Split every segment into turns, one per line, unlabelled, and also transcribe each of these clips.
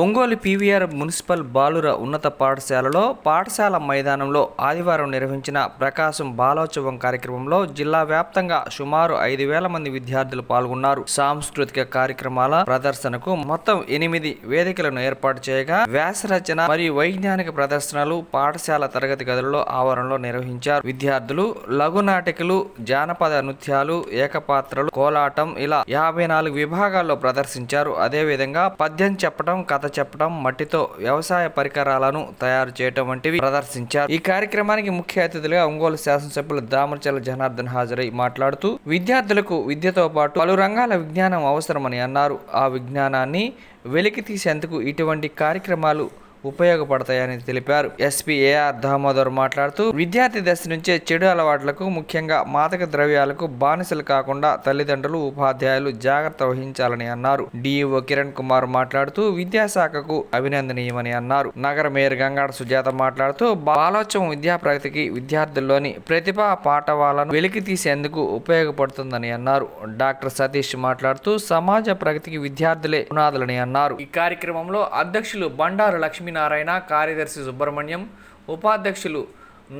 Ongole PVR municipal బాలుర ఉన్నత పాఠశాలలో పాఠశాల మైదానంలో ఆదివారం నిర్వహించిన ప్రకాశం బాలోత్సవం కార్యక్రమంలో జిల్లా వ్యాప్తంగా సుమారు ఐదు వేల మంది విద్యార్థులు పాల్గొన్నారు. సాంస్కృతిక కార్యక్రమాల ప్రదర్శనకు మొత్తం ఎనిమిది వేదికలను ఏర్పాటు చేయగా వ్యాసరచన మరియు వైజ్ఞానిక ప్రదర్శనలు పాఠశాల తరగతి గదులలో ఆవరణలో నిర్వహించారు. విద్యార్థులు లఘునాటికలు జానపద నృత్యాలు ఏకపాత్రలు కోలాటం ఇలా యాభై నాలుగు విభాగాల్లో ప్రదర్శించారు. అదేవిధంగా పద్యం చెప్పడం కథ చెప్పడం మట్టితో వ్యవసాయ పరికరాలను తయారు చేయటం వంటివి ప్రదర్శించారు. ఈ కార్యక్రమానికి ముఖ్య అతిథులుగా ఒంగోలు శాసనసభ్యులు దామరచల జనార్దన్ హాజరై మాట్లాడుతూ విద్యార్థులకు విద్యతో పాటు పలు రంగాల విజ్ఞానం అవసరమని అన్నారు. ఆ విజ్ఞానాన్ని వెలికి తీసేందుకు ఇటువంటి కార్యక్రమాలు ఉపయోగపడతాయని తెలిపారు. ఎస్పీ ఏఆర్ దామోదర్ మాట్లాడుతూ విద్యార్థి దశ నుంచే చెడు అలవాట్లకు ముఖ్యంగా మాదక ద్రవ్యాలకు బానిసలు కాకుండా తల్లిదండ్రులు ఉపాధ్యాయులు జాగ్రత్త వహించాలని అన్నారు. డిఈఓ కిరణ్ కుమార్ మాట్లాడుతూ విద్యాశాఖకు అభినందనీయమని అన్నారు. నగర మేయర్ గంగాడ సుజాత మాట్లాడుతూ బాలోత్సవం విద్యా ప్రగతికి విద్యార్థుల్లోని ప్రతిభా పాఠవాలను వెలికి తీసేందుకు ఉపయోగపడుతుందని అన్నారు. డాక్టర్ సతీష్ మాట్లాడుతూ సమాజ ప్రగతికి విద్యార్థులే పునాదులని అన్నారు. ఈ కార్యక్రమంలో అధ్యక్షులు బండారు లక్ష్మీనారాయణ కార్యదర్శి సుబ్రహ్మణ్యం ఉపాధ్యక్షులు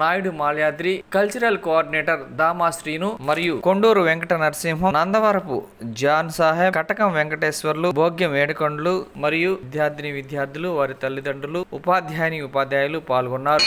నాయుడు మాల్యాద్రి కల్చరల్ కోఆర్డినేటర్ దామా శ్రీను మరియు కొండూరు వెంకట నరసింహం నందవరపు జాన్ సాహెబ్ కటకం వెంకటేశ్వర్లు భోగ్యం ఏడుకొండలు మరియు విద్యార్థిని విద్యార్థులు వారి తల్లిదండ్రులు ఉపాధ్యాయుని ఉపాధ్యాయులు పాల్గొన్నారు.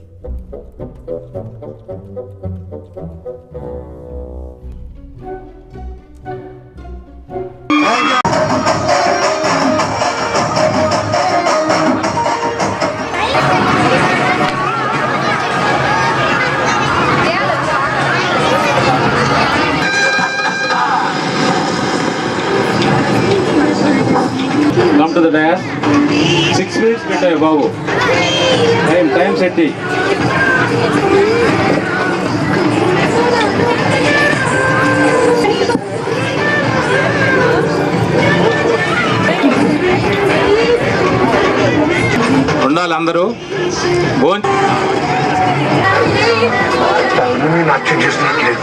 Come to the six minutes పెట్టాయి బాబు. టైం టైం సెట్ ఉండాలి అందరూ. భోజనం.
నాట్యం చేస్తున్నట్లేదు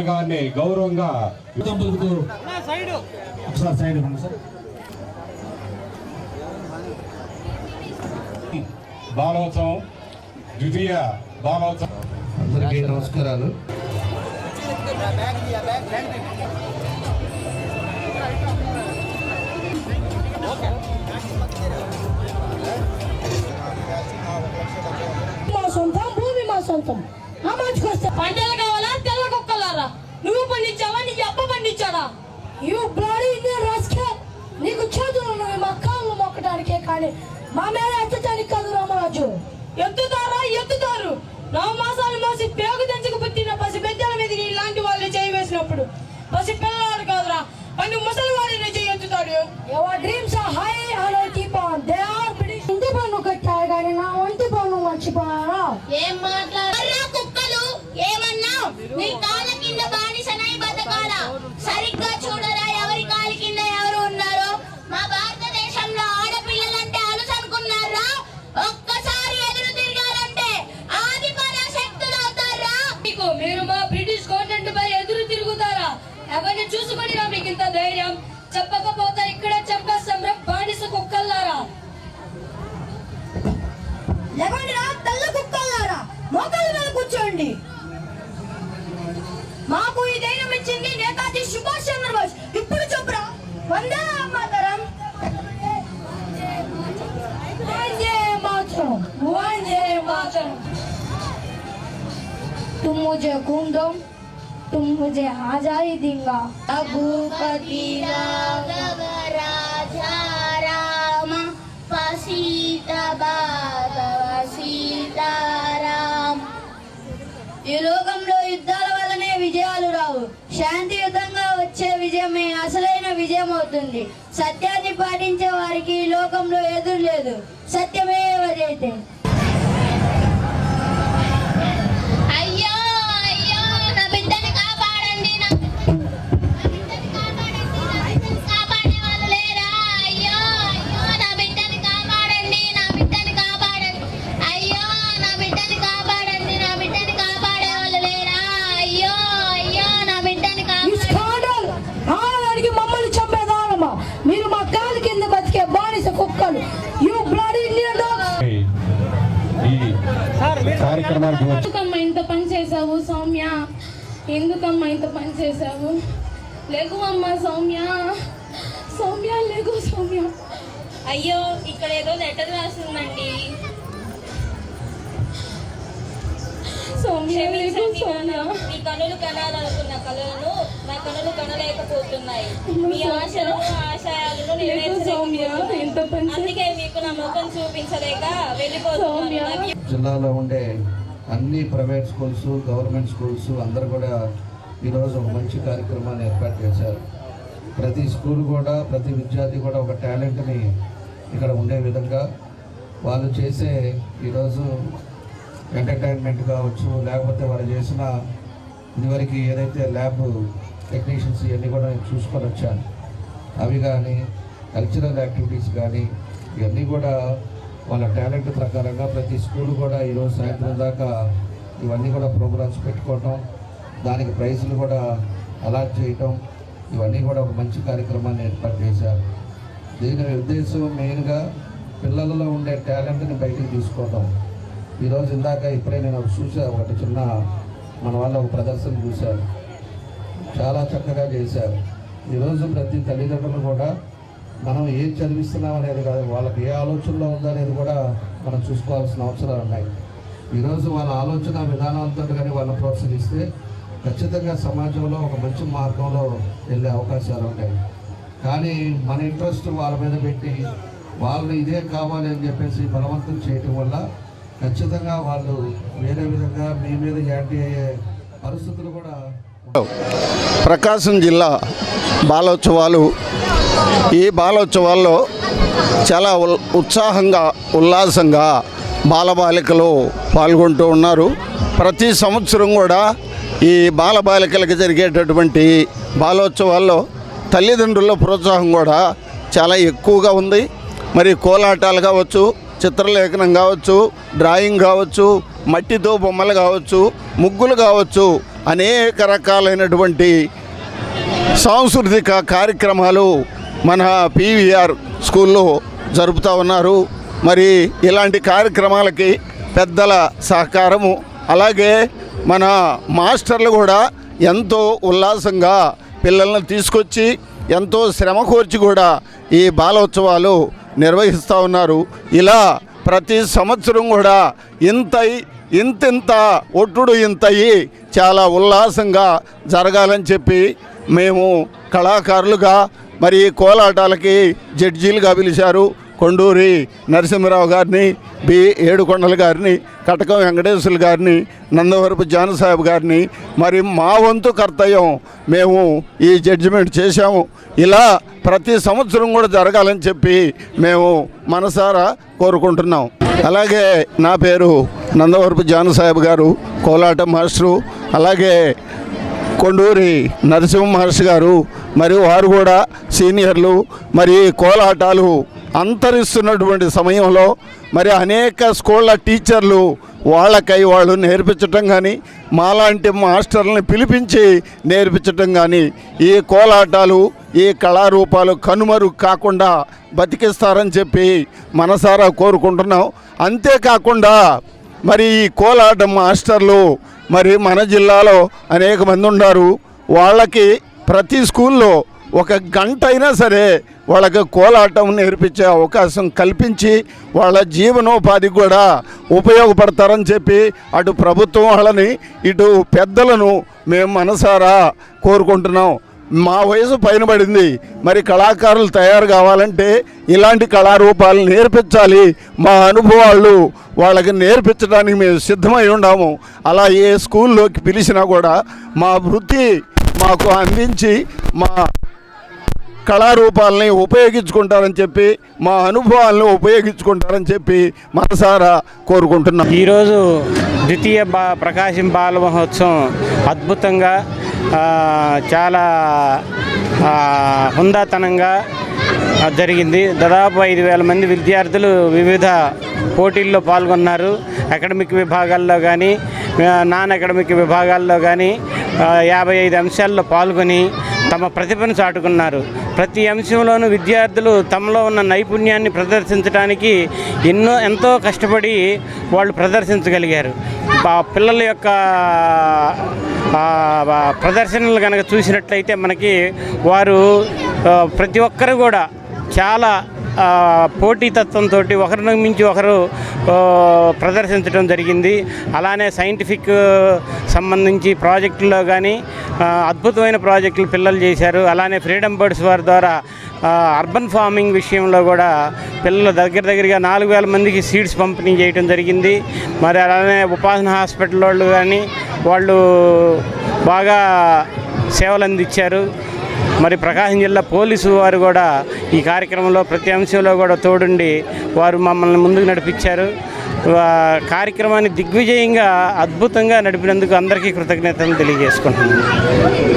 గారిని గౌరవంగా
ఒకసారి సైడ్ ఇవ్వండి సార్.
బాలోత్సవం ద్వితీయ బాలోత్సవం.
అందరికీ నమస్కారాలు.
మా సొంతం భూమి మా సొంతం. ఆ మంచుకొస్తే
పంటలు
యూ బ్లడీ ఇండియన్ రాస్కే నీకు చేతులు ఉన్నవి మా కాళ్ళు మొక్కడానికే కానీ మా మీద ఎత్తటానికి కాదు రామరాజు.
ఎత్తుతారా? ఎత్తుతారు. నవ మాసాలు మోసి పేగు తెంచుకు పుట్టిన పసి పెద్దల మీద ఇలాంటి వాళ్ళు చేయి వేసినప్పుడు పసి పిల్లవాడు కాదురా అని ముసలి వాడిని చేయి ఎత్తుతాడు.
యువర్ డ్రీమ్స్ मुझे घूम दो तुम मुझे आजादी देंगा
రఘుపతి రాఘవ రాజా రామ పసీత బాధవ సీతారాం
ఈ లోకంలో యుద్ధాల వల్లనే విజయాలు రావు శాంతియుతంగా వచ్చే విజయమే అసలైన విజయం అవుతుంది సత్యాన్ని పాటించే వారికి ఈ లోకంలో ఎదురు లేదు సత్యమే వదైతే
ఎందుకమ్మా ఇంత పని చేసావు సౌమ్య? ఎందుకమ్మా ఇంత పని చేసావు లేకు అమ్మా సౌమ్య. సౌమ్య లేకు సౌమ్య. అయ్యో ఇక్కడ ఏదో లెటర్ రాసిందండి. సౌమ్య లేకు సౌమ్య.
మీ కనులు కనాలనుకున్న కళలను నా కనులు కనలేకపోతున్నాయి. మీ ఆశలు ఆశయాలను
చే-
అందుకే మీకు నా ముఖం చూపించలేక వెళ్ళిపోతున్నాను.
జిల్లాలో ఉండే అన్ని ప్రైవేట్ స్కూల్స్ గవర్నమెంట్ స్కూల్స్ అందరూ కూడా ఈరోజు ఒక మంచి కార్యక్రమాన్ని ఏర్పాటు చేశారు. ప్రతి స్కూల్ కూడా ప్రతి విద్యార్థి కూడా ఒక టాలెంట్ని ఇక్కడ ఉండే విధంగా వాళ్ళు చేసే ఈరోజు ఎంటర్టైన్మెంట్ కావచ్చు లేకపోతే వాళ్ళు చేసిన ఇదివరకు ఏదైతే ల్యాబ్ టెక్నీషియన్స్ ఇవన్నీ కూడా నేను చూసుకొని వచ్చాను. అవి కానీ కల్చరల్ యాక్టివిటీస్ కానీ ఇవన్నీ కూడా వాళ్ళ టాలెంట్ ప్రకారంగా ప్రతి స్కూల్ కూడా ఈరోజు సాయంత్రం దాకా ఇవన్నీ కూడా ప్రోగ్రామ్స్ పెట్టుకోవటం దానికి ప్రైజులు కూడా అలాట్ చేయటం ఇవన్నీ కూడా ఒక మంచి కార్యక్రమాన్ని ఏర్పాటు చేశారు. దీని ఉద్దేశం మెయిన్గా పిల్లలలో ఉండే టాలెంట్ని బయటికి తీసుకోవటం. ఈరోజు ఇందాక ఇప్పుడే నేను చూశాను చూసా ఒకటి చిన్న మన వాళ్ళ ఒక ప్రదర్శన చూశాను. చాలా చక్కగా చేశారు. ఈరోజు ప్రతి తల్లిదండ్రులు కూడా మనం ఏం చదివిస్తున్నాం అనేది కాదు వాళ్ళకి ఏ ఆలోచనలో ఉందనేది కూడా మనం చూసుకోవాల్సిన అవసరాలు ఉన్నాయి. ఈరోజు వాళ్ళ ఆలోచన విధానాలతో కానీ వాళ్ళని ప్రోత్సహిస్తే ఖచ్చితంగా సమాజంలో ఒక మంచి మార్గంలో వెళ్ళే అవకాశాలు ఉంటాయి. కానీ మన ఇంట్రెస్ట్ వాళ్ళ మీద పెట్టి వాళ్ళు ఇదే కావాలి అని చెప్పేసి బలవంతం చేయటం వల్ల ఖచ్చితంగా వాళ్ళు వేరే విధంగా మీ మీద యాంటీ అయ్యే పరిస్థితులు కూడా
ప్రకాశం జిల్లా బాలోత్సవాలు ఈ బాలోత్సవాల్లో చాలా ఉల్ ఉత్సాహంగా ఉల్లాసంగా బాలబాలికలు పాల్గొంటూ ఉన్నారు. ప్రతి సంవత్సరం కూడా ఈ బాలబాలికలకు జరిగేటటువంటి బాలోత్సవాల్లో తల్లిదండ్రుల ప్రోత్సాహం కూడా చాలా ఎక్కువగా ఉంది. మరి కోలాటాలు కావచ్చు చిత్రలేఖనం కావచ్చు డ్రాయింగ్ కావచ్చు మట్టితో బొమ్మలు కావచ్చు ముగ్గులు కావచ్చు అనేక రకాలైనటువంటి సాంస్కృతిక కార్యక్రమాలు మన పీవీఆర్ స్కూల్లో జరుపుతూ ఉన్నారు. మరి ఇలాంటి కార్యక్రమాలకి పెద్దల సహకారము అలాగే మన మాస్టర్లు కూడా ఎంతో ఉల్లాసంగా పిల్లల్ని తీసుకొచ్చి ఎంతో శ్రమ కోర్చి కూడా ఈ బాలోత్సవాలు నిర్వహిస్తూ ఉన్నారు. ఇలా ప్రతి సంవత్సరం కూడా ఇంతై ఇంతింత ఒట్టుడు ఇంతయి చాలా ఉల్లాసంగా జరగాలని చెప్పి మేము కళాకారులుగా మరి ఈ కోలాటాలకి జడ్జీలుగా పిలిచారు కొండూరి నరసింహరావు గారిని బి. ఏడుకొండల గారిని కటకం వెంకటేశ్వరులు గారిని నందవరపు జానసాహెబ్ గారిని. మరి మా వంతు కర్తవ్యం మేము ఈ జడ్జిమెంట్ చేశాము. ఇలా ప్రతి సంవత్సరం కూడా జరగాలని చెప్పి మేము మనసారా కోరుకుంటున్నాం. అలాగే నా పేరు నందవరపు జానసాహెబ్ గారు కోలాట మాస్టరు. అలాగే కొండూరి నరసింహ మహర్షి గారు మరి వారు కూడా సీనియర్లు మరి కోలాటాలు అంతరిస్తున్నటువంటి సమయంలో మరి అనేక స్కూళ్ళ టీచర్లు వాళ్ళకై వాళ్ళు నేర్పించటం కానీ మాలాంటి మాస్టర్లని పిలిపించి నేర్పించటం కానీ ఈ కోలాటాలు ఈ కళారూపాలు కనుమరు కాకుండా బతికిస్తారని చెప్పి మనసారా కోరుకుంటున్నాం. అంతేకాకుండా మరి ఈ కోలాట మాస్టర్లు మరి మన జిల్లాలో అనేక మంది ఉన్నారు. వాళ్ళకి ప్రతి స్కూల్లో ఒక గంట అయినా సరే వాళ్ళకి కోలాటం నేర్పించే అవకాశం కల్పించి వాళ్ళ జీవనోపాధి కూడా ఉపయోగపడతారని చెప్పి అటు ప్రభుత్వం వాళ్ళని ఇటు పెద్దలను మేము మనసారా కోరుకుంటున్నాం. మా వయసు పైన పడింది. మరి కళాకారులు తయారు కావాలంటే ఇలాంటి కళారూపాలు నేర్పించాలి. మా అనుభవాలు వాళ్ళకి నేర్పించడానికి మేము సిద్ధమై ఉన్నాము. అలా ఏ స్కూల్లోకి పిలిచినా కూడా మా వృత్తి మాకు అందించి మా కళారూపాలని ఉపయోగించుకుంటారని చెప్పి మా అనుభవాలను ఉపయోగించుకుంటారని చెప్పి మనసారా కోరుకుంటున్నాం.
ఈరోజు ద్వితీయ బా ప్రకాశం బాల మహోత్సవం అద్భుతంగా చాలా హుందాతనంగా జరిగింది. దాదాపు ఐదు వేల మంది విద్యార్థులు వివిధ పోటీల్లో పాల్గొన్నారు. అకాడమిక్ విభాగాల్లో కానీ నాన్ అకాడమిక్ విభాగాల్లో కానీ యాభై ఐదు అంశాల్లో పాల్గొని తమ ప్రతిభను చాటుకున్నారు. ప్రతి అంశంలోనూ విద్యార్థులు తమలో ఉన్న నైపుణ్యాన్ని ప్రదర్శించడానికి ఎన్నో ఎంతో కష్టపడి వాళ్ళు ప్రదర్శించగలిగారు. ఆ పిల్లల యొక్క ప్రదర్శనలు కనుక చూసినట్లయితే మనకి వారు ప్రతి ఒక్కరు కూడా చాలా పోటీతత్వంతో ఒకరిని మించి ఒకరు ప్రదర్శించడం జరిగింది. అలానే సైంటిఫిక్ సంబంధించి ప్రాజెక్టుల్లో కానీ అద్భుతమైన ప్రాజెక్టులు పిల్లలు చేశారు. అలానే ఫ్రీడమ్ బర్డ్స్ వారి ద్వారా అర్బన్ ఫార్మింగ్ విషయంలో కూడా పిల్లలు దగ్గర దగ్గరగా నాలుగు వేల మందికి సీడ్స్ పంపిణీ చేయడం జరిగింది. మరి అలానే ఉపాసన హాస్పిటల్ వాళ్ళు కానీ వాళ్ళు బాగా సేవలు అందించారు. మరి ప్రకాశం జిల్లా పోలీసు వారు కూడా ఈ కార్యక్రమంలో ప్రతి అంశంలో కూడా తోడుండి వారు మమ్మల్ని ముందుకు నడిపించారు. కార్యక్రమాన్ని దిగ్విజయంగా అద్భుతంగా నడిపినందుకు అందరికీ కృతజ్ఞతలు తెలియజేసుకుంటున్నాను.